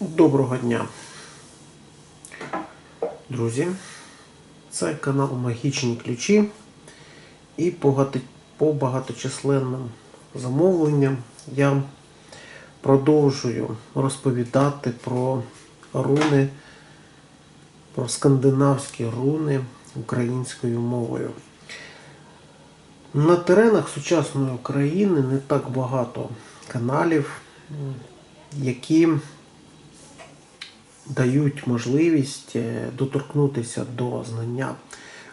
Доброго дня, друзі. Це канал Магічні ключі. І по багаточисленним замовленням я продовжую розповідати про руни, про скандинавські руни українською мовою. На теренах сучасної України не так багато каналів, які дають можливість е, доторкнутися до знання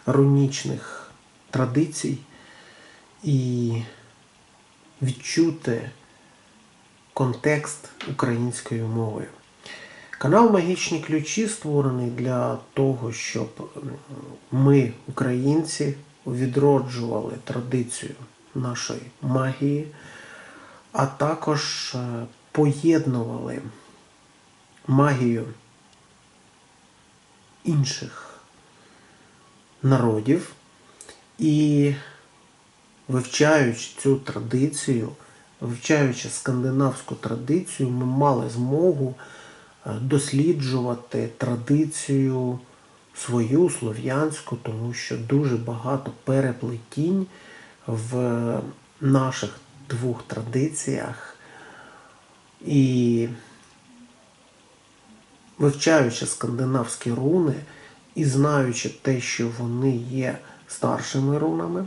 рунічних традицій і відчути контекст українською мовою. Канал Магічні ключі створений для того, щоб ми, українці, відроджували традицію нашої магії, а також е, поєднували магію інших народів і вивчаючи цю традицію, вивчаючи скандинавську традицію, ми мали змогу е, досліджувати традицію свою слов'янську, тому що дуже багато переплетінь в наших двох традиціях. І вивчаючи скандинавські руни і знаючи те, що вони є старшими рунами,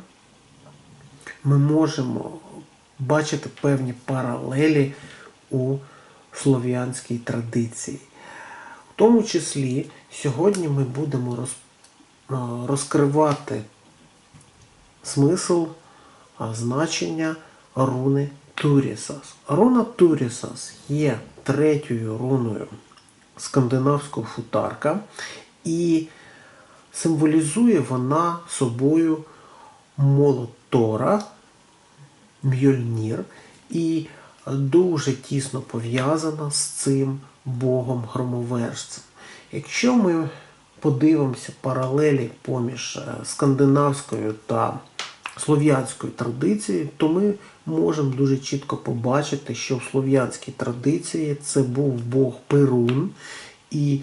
ми можемо бачити певні паралелі у слов'янській традиції. В тому числі сьогодні ми будемо роз, розкривати смисл, значення руни Турісас. Руна Турісас є третьою руною скандинавського футарка, і символізує вона собою молот Тора, Мьольнір, і дуже тісно пов'язана з цим богом громовержцем. Якщо ми подивимося паралелі поміж е, скандинавською та слов'янською традицією, то ми можемо дуже чітко побачити, що в слов'янській традиції це був Бог Перун, і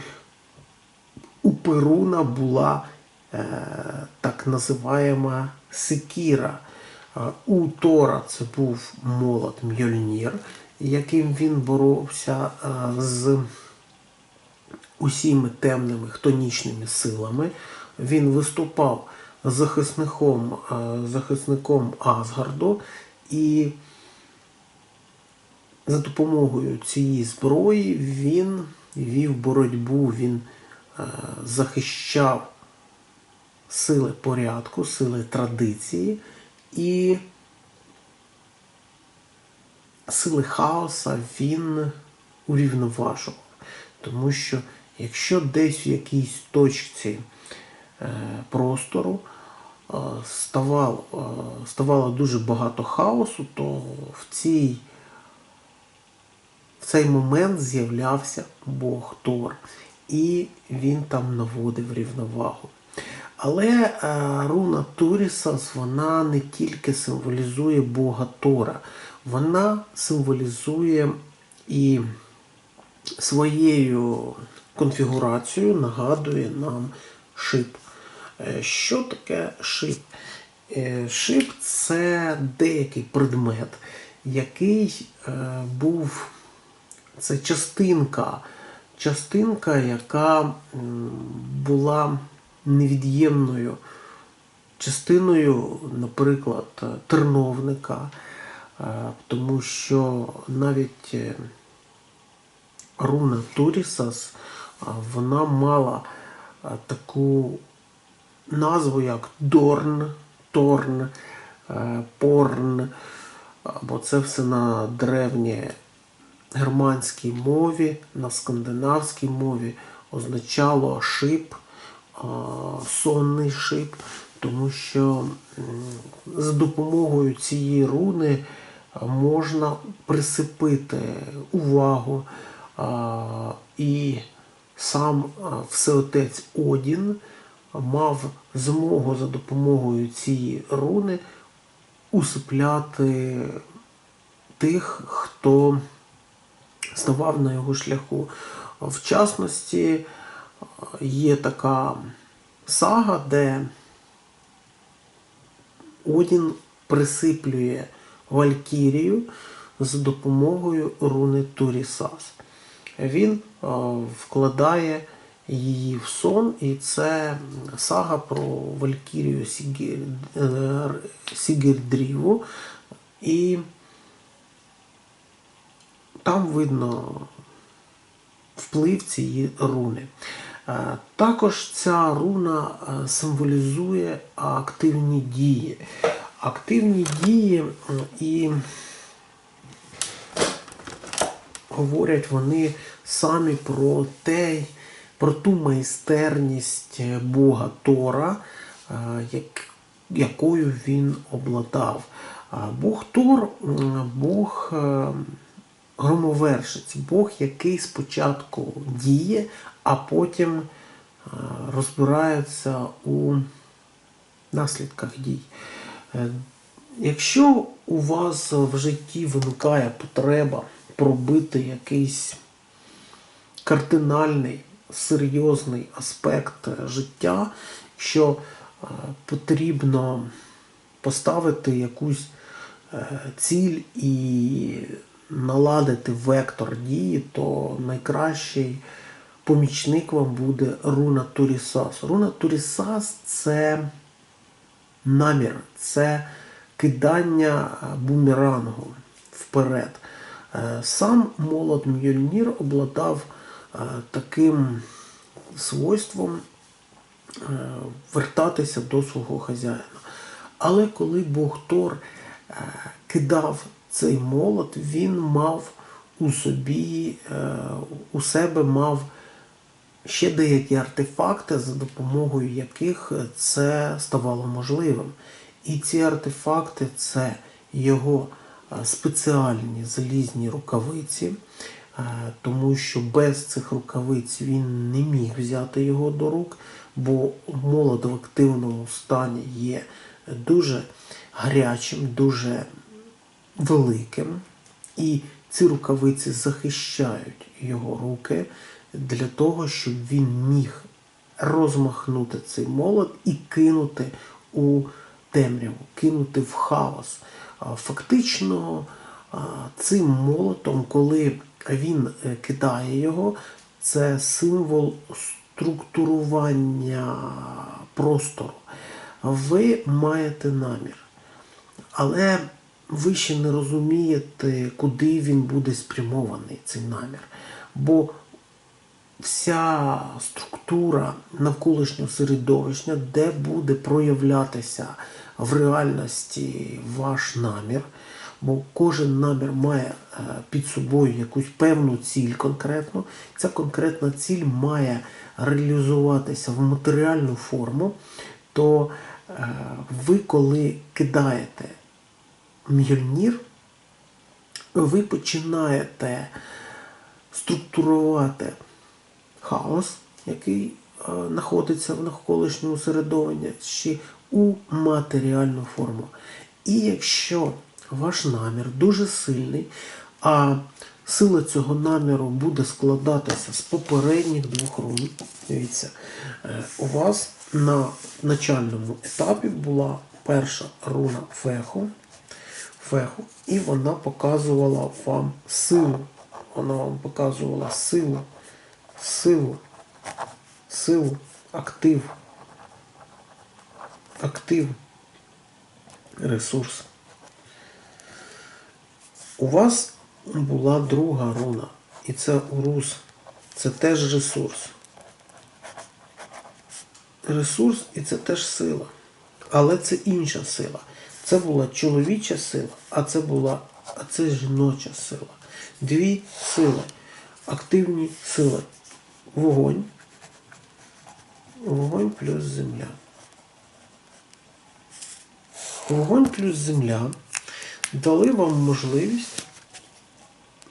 у Перуна була е, так називаєма секіра. Е, У Тора це був молот Мьольнір, яким він боровся е, з усіми темними хтонічними силами. Він виступав захисником, е, захисником Асгарду і за допомогою цієї зброї він вів боротьбу, він е, захищав сили порядку, сили традиції і сили хаоса він урівноважував. Тому що якщо десь в якійсь точці е, простору е, ставало, е, дуже багато хаосу, то в цій в цей момент з'являвся Бог Тор, і він там наводив рівновагу. Але е, руна Турісас вона не тільки символізує Бога Тора, вона символізує і своєю конфігурацією нагадує нам шип. Е, Що таке шип? Е, Шип це деякий предмет, який е, був це частинка, частинка, яка була невід'ємною частиною, наприклад, терновника, тому що навіть руна Турісас, вона мала таку назву, як Дорн, Торн, е, Порн, бо це все на древнє германській мові, на скандинавській мові означало шип, сонний шип, тому що за допомогою цієї руни можна присипити увагу і сам Всеотець Одін мав змогу за допомогою цієї руни усипляти тих, хто ставав на його шляху. В частності є така сага, де Одін присиплює Валькірію за допомогою руни Турісас. Він е, вкладає її в сон, і це сага про Валькірію Сігір... е, Сігірдріву. І там видно вплив цієї руни. Е, Також ця руна е, символізує активні дії. Активні дії і говорять вони самі про те, про ту майстерність Бога Тора, е, як, якою він обладав. Бог Тор, Бог е, громовершець, Бог, який спочатку діє, а потім е, розбирається у наслідках дій. Е, Якщо у вас в житті виникає потреба пробити якийсь кардинальний, серйозний аспект життя, що е, потрібно поставити якусь е, ціль і наладити вектор дії, то найкращий помічник вам буде руна Турісас. Руна Турісас це намір, це кидання бумерангу вперед. Е, Сам молод Мьольнір обладав е, таким свойством е, вертатися до свого хазяїна. Але коли Бог Тор е, кидав цей молот, він мав у собі, е, у себе мав ще деякі артефакти, за допомогою яких це ставало можливим. І ці артефакти це його е, спеціальні залізні рукавиці, е, тому що без цих рукавиць він не міг взяти його до рук, бо молот в активному стані є дуже гарячим, дуже великим. І ці рукавиці захищають його руки для того, щоб він міг розмахнути цей молот і кинути у темряву, кинути в хаос. Фактично, цим молотом, коли він е, кидає його, це символ структурування простору. Ви маєте намір. Але ви ще не розумієте, куди він буде спрямований, цей намір. Бо вся структура навколишнього середовища, де буде проявлятися в реальності ваш намір, бо кожен намір має е, під собою якусь певну ціль конкретну. Ця конкретна ціль має реалізуватися в матеріальну форму, то е, ви, коли кидаєте мільйонір, ви починаєте структурувати хаос, який е, знаходиться в навколишньому середовищі у матеріальну форму. І якщо ваш намір дуже сильний, а сила цього наміру буде складатися з попередніх двох рун, дивіться, е, у вас на начальному етапі була перша руна феху, феху, і вона показувала вам силу. Вона вам показувала силу, силу, силу, актив, актив, ресурс. У вас була друга руна, і це урус. Це теж ресурс. Ресурс і це теж сила. Але це інша сила. Це була чоловіча сила, а це була а це жіноча сила. Дві сили. Активні сили. Вогонь. Вогонь плюс земля. Вогонь плюс земля дали вам можливість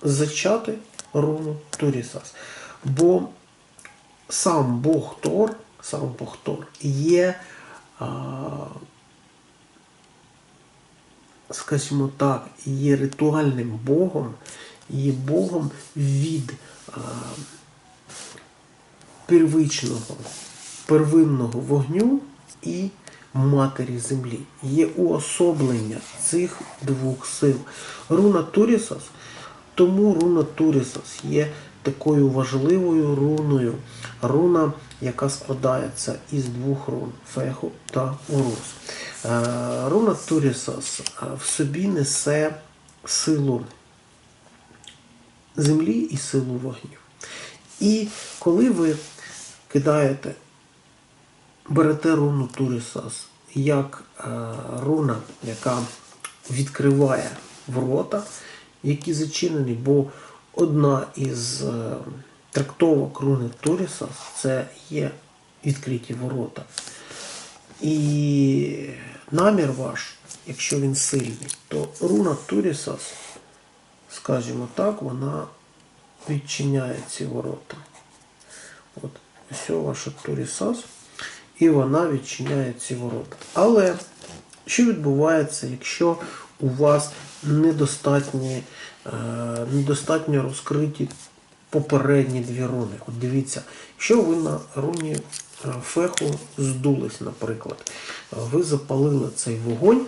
зачати руну Турісас. Бо сам Бог Тор, сам Бог Тор є, скажімо так, є ритуальним Богом, є Богом від первичного, первинного вогню і матері землі. Є уособлення цих двох сил. Руна Турісас, тому руна Турісас є такою важливою руною. Руна, яка складається із двох рун Феху та Урус. Е, Руна Турісас е, в собі несе силу землі і силу вогню. І коли ви кидаєте, берете руну Турісас як е, руна, яка відкриває ворота, які зачинені, бо одна із е, трактовок руни Турісас це є відкриті ворота. І намір ваш, якщо він сильний, то руна Турісас, скажімо так, вона відчиняє ці ворота. От, ось ваша Турісас, і вона відчиняє ці ворота. Але що відбувається, якщо у вас недостатні, е, недостатньо розкриті попередні дві руни? От дивіться, якщо ви на руні е, феху здулись, наприклад, ви запалили цей вогонь,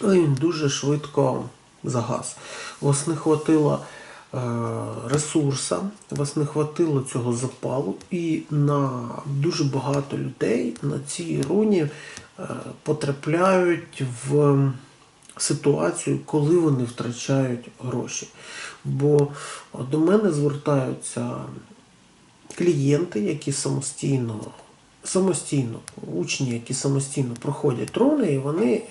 але він дуже швидко загас. Вас не хватило ресурса, у вас не хватило цього запалу, і на дуже багато людей на цій руні е, потрапляють в ситуацію, коли вони втрачають гроші. Бо до мене звертаються клієнти, які самостійно, самостійно, учні, які самостійно проходять руни, і вони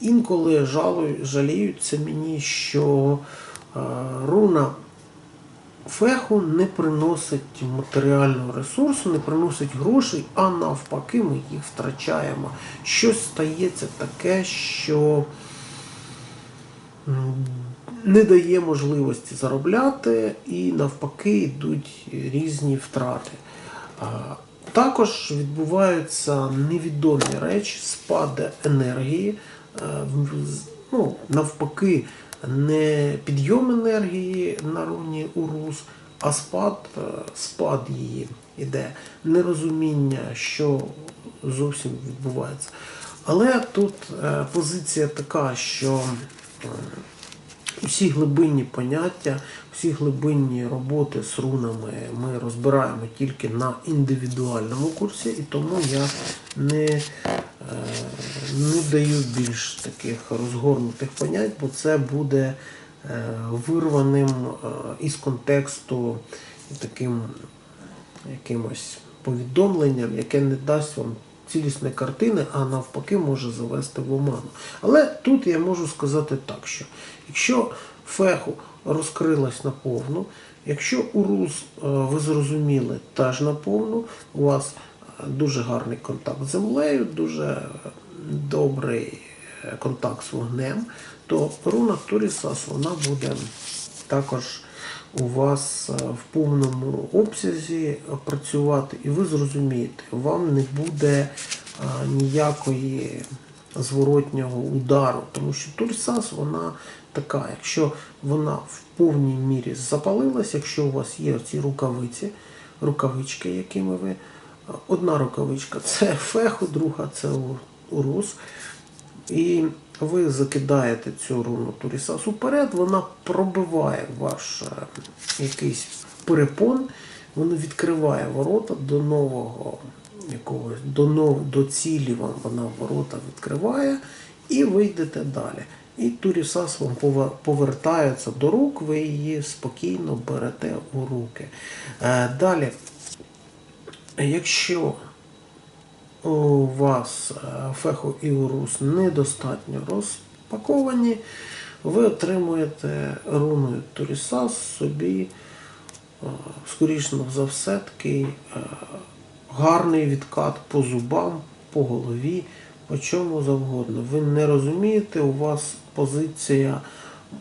інколи жалують, жаліються мені, що е, руна феху не приносить матеріального ресурсу, не приносить грошей, а навпаки, ми їх втрачаємо. Щось стається таке, що не дає можливості заробляти, і навпаки йдуть різні втрати. Також відбуваються невідомі речі, спади енергії, е, ну, навпаки, не підйом енергії на руні Урус, а спад, е, спад її іде, нерозуміння, що зовсім відбувається. Але тут е, позиція така, що всі глибинні поняття, всі глибинні роботи з рунами ми розбираємо тільки на індивідуальному курсі, і тому я не, е, не даю більш таких розгорнутих понять, бо це буде е, вирваним е, із контексту таким якимось повідомленням, яке не дасть вам цілісної картини, а навпаки може завести в оману. Але тут я можу сказати так, що якщо феху розкрилась наповну, якщо урус, е, ви зрозуміли, теж наповну, у вас е, дуже гарний контакт з землею, дуже добрий е, контакт з вогнем, то руна Турісас вона буде також у вас е, в повному обсязі працювати, і ви зрозумієте, вам не буде е, ніякої зворотнього удару, тому що Турсас вона така, якщо вона в повній мірі запалилась, якщо у вас є ці рукавиці, рукавички, якими ви. Одна рукавичка це феху, друга це урус. І ви закидаєте цю руну Турісас уперед, вона пробиває ваш е, якийсь перепон, вона відкриває ворота до нового якогось, до, нов, до цілі вам вона ворота відкриває, і ви йдете далі. І Турісас вам повертається до рук, ви її спокійно берете у руки. Е, Далі, якщо у вас е, фехо і урус недостатньо розпаковані, ви отримуєте руною Турісас собі, е, скоріше за все, такий е, гарний відкат по зубам, по голові, по чому завгодно. Ви не розумієте, у вас позиція.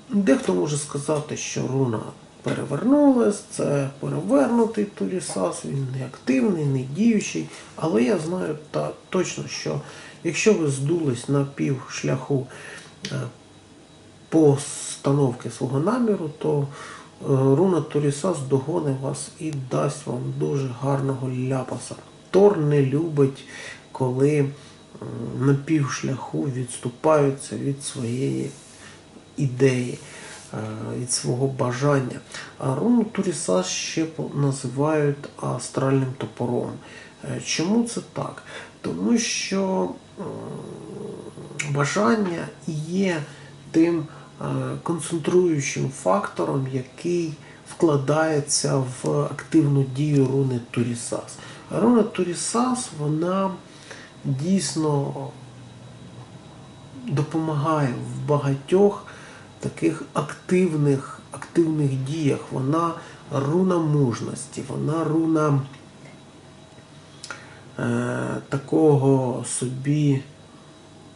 Дехто може сказати, що руна перевернулась, це перевернутий Турісас, він не активний, не діючий. Але я знаю та, точно, що якщо ви здулись на пів шляху е, постановки свого наміру, то е, руна Торісас догони вас і дасть вам дуже гарного ляпаса. Тор не любить, коли на півшляху відступаються від своєї ідеї, від свого бажання. А руну Турісас ще називають астральним топором. Е, Чому це так? Тому що бажання є тим е, концентруючим фактором, який вкладається в активну дію руни Турісас. Руна Турісас, вона дійсно допомагає в багатьох таких активних, активних діях. Вона руна мужності, вона руна е, такого собі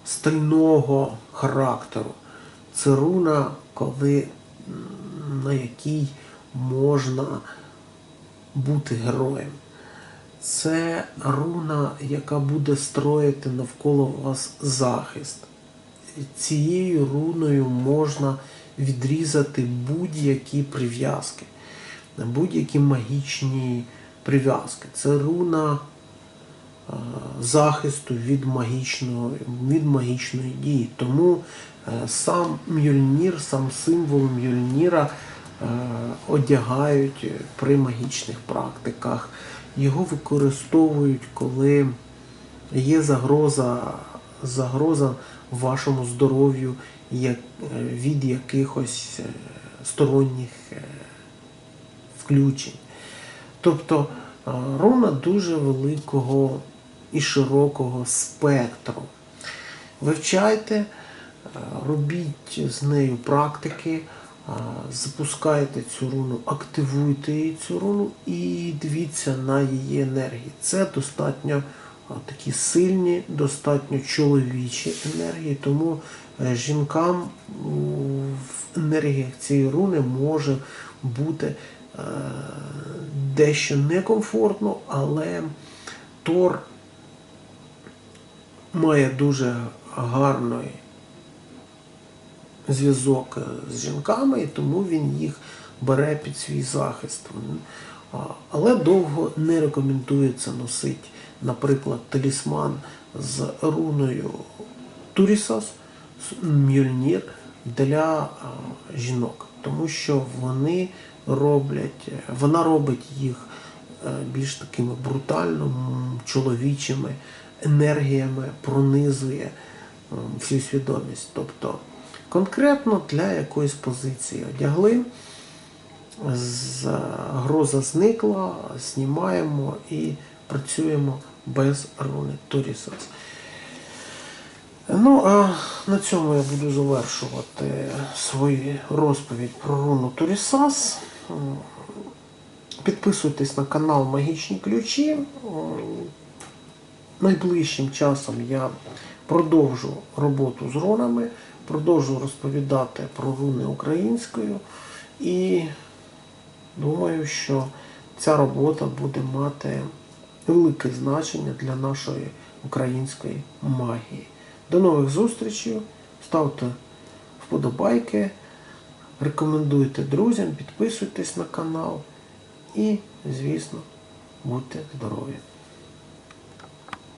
стального характеру. Це руна, коли на якій можна бути героєм. Це руна, яка буде строїти навколо вас захист. Цією руною можна відрізати будь-які прив'язки, будь-які магічні прив'язки. Це руна е, захисту від магічного, від магічної дії. Тому е, сам Мюльнір, сам символ Мюльніра е, одягають при магічних практиках. Його використовують, коли є загроза, загроза вашому здоров'ю е, від якихось е, сторонніх е, включень. Тобто руна дуже великого і широкого спектру. Вивчайте, робіть з нею практики, запускайте цю руну, активуйте її цю руну і дивіться на її енергії. Це достатньо такі сильні, достатньо чоловічі енергії, тому е, жінкам в енергіях цієї руни може бути е, дещо некомфортно, але Тор має дуже гарний зв'язок е, з жінками, і тому він їх бере під свій захист. Але довго не рекомендується носити, наприклад, талісман з руною Турісас, з Мюльнір для жінок, тому що вони роблять, е, вона робить їх е, більш такими брутально чоловічими енергіями, пронизує всю свідомість. Тобто конкретно для якоїсь позиції одягли, загроза зникла, знімаємо і працюємо без руни Торісас. Ну, а на цьому я буду завершувати свою розповідь про руну Торісас. Підписуйтесь на канал Магічні Ключі. Найближчим часом я продовжу роботу з рунами, продовжу розповідати про руни українською і думаю, що ця робота буде мати велике значення для нашої української магії. До нових зустрічей. Ставте вподобайки, рекомендуйте друзям, підписуйтесь на канал і, звісно, будьте здорові!